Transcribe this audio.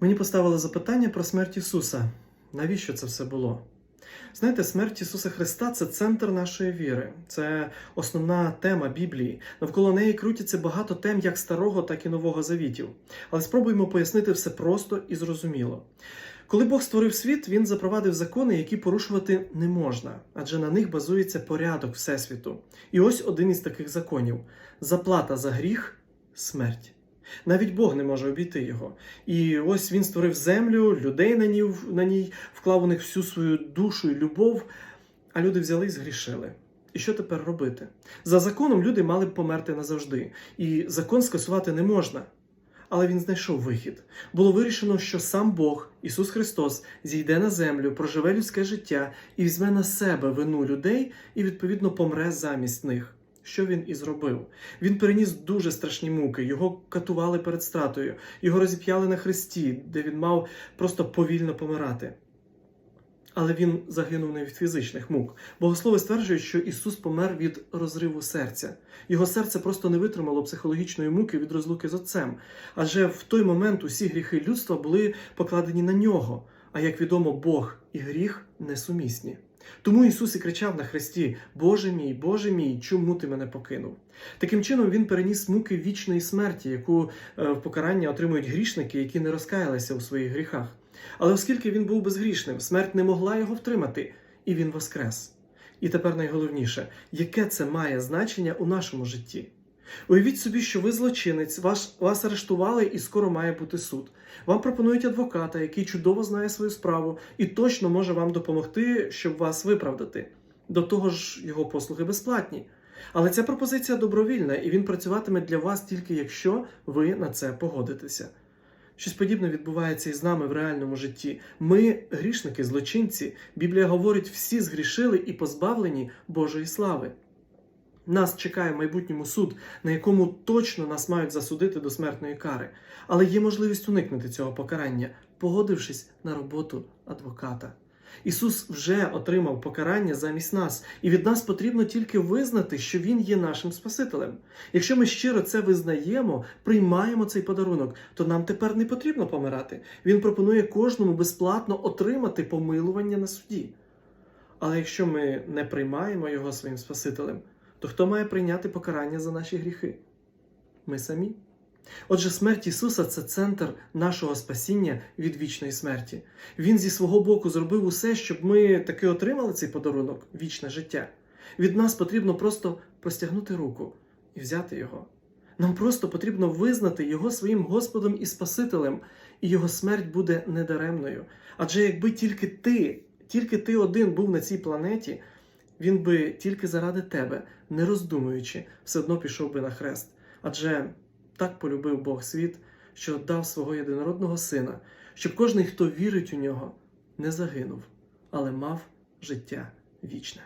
Мені поставили запитання про смерть Ісуса. Навіщо це все було? Знаєте, смерть Ісуса Христа це центр нашої віри, це основна тема Біблії. Навколо неї крутяться багато тем як старого, так і нового завітів. Але спробуємо пояснити все просто і зрозуміло. Коли Бог створив світ, він запровадив закони, які порушувати не можна, адже на них базується порядок Всесвіту. І ось один із таких законів: заплата за гріх смерть. Навіть Бог не може обійти його. І ось він створив землю, людей на ній, на ній вклав у них всю свою душу і любов, а люди взяли і згрішили. І що тепер робити? За законом люди мали б померти назавжди, і закон скасувати не можна. Але він знайшов вихід. Було вирішено, що сам Бог, Ісус Христос, зійде на землю, проживе людське життя і візьме на себе вину людей і, відповідно, помре замість них. Що він і зробив? Він переніс дуже страшні муки, його катували перед стратою, його розіп'яли на хресті, де він мав просто повільно помирати. Але він загинув не від фізичних мук. Богослови стверджують, що Ісус помер від розриву серця. Його серце просто не витримало психологічної муки від розлуки з Отцем. Адже в той момент усі гріхи людства були покладені на нього. А як відомо, Бог і гріх несумісні. Тому Ісус і кричав на хресті: Боже мій, Боже мій, чому ти мене покинув? Таким чином Він переніс муки вічної смерті, яку е, в покарання отримують грішники, які не розкаялися у своїх гріхах. Але оскільки він був безгрішним, смерть не могла його втримати, і він воскрес. І тепер найголовніше, яке це має значення у нашому житті? Уявіть собі, що ви злочинець, вас, вас арештували і скоро має бути суд. Вам пропонують адвоката, який чудово знає свою справу і точно може вам допомогти, щоб вас виправдати. До того ж, його послуги безплатні. Але ця пропозиція добровільна, і він працюватиме для вас тільки якщо ви на це погодитеся. Щось подібне відбувається і з нами в реальному житті. Ми, грішники, злочинці, Біблія говорить, всі згрішили і позбавлені Божої слави. Нас чекає в майбутньому суд, на якому точно нас мають засудити до смертної кари. Але є можливість уникнути цього покарання, погодившись на роботу адвоката. Ісус вже отримав покарання замість нас, і від нас потрібно тільки визнати, що Він є нашим Спасителем. Якщо ми щиро це визнаємо, приймаємо цей подарунок, то нам тепер не потрібно помирати. Він пропонує кожному безплатно отримати помилування на суді. Але якщо ми не приймаємо його своїм Спасителем, то хто має прийняти покарання за наші гріхи? Ми самі. Отже, смерть Ісуса це центр нашого спасіння від вічної смерті. Він зі свого боку зробив усе, щоб ми таки отримали цей подарунок вічне життя. Від нас потрібно просто простягнути руку і взяти його. Нам просто потрібно визнати Його своїм Господом і Спасителем, і Його смерть буде недаремною. Адже якби тільки ти, тільки ти один був на цій планеті, він би тільки заради тебе, не роздумуючи, все одно пішов би на хрест. Адже так полюбив Бог світ, що дав свого єдинородного сина, щоб кожний, хто вірить у нього, не загинув, але мав життя вічне.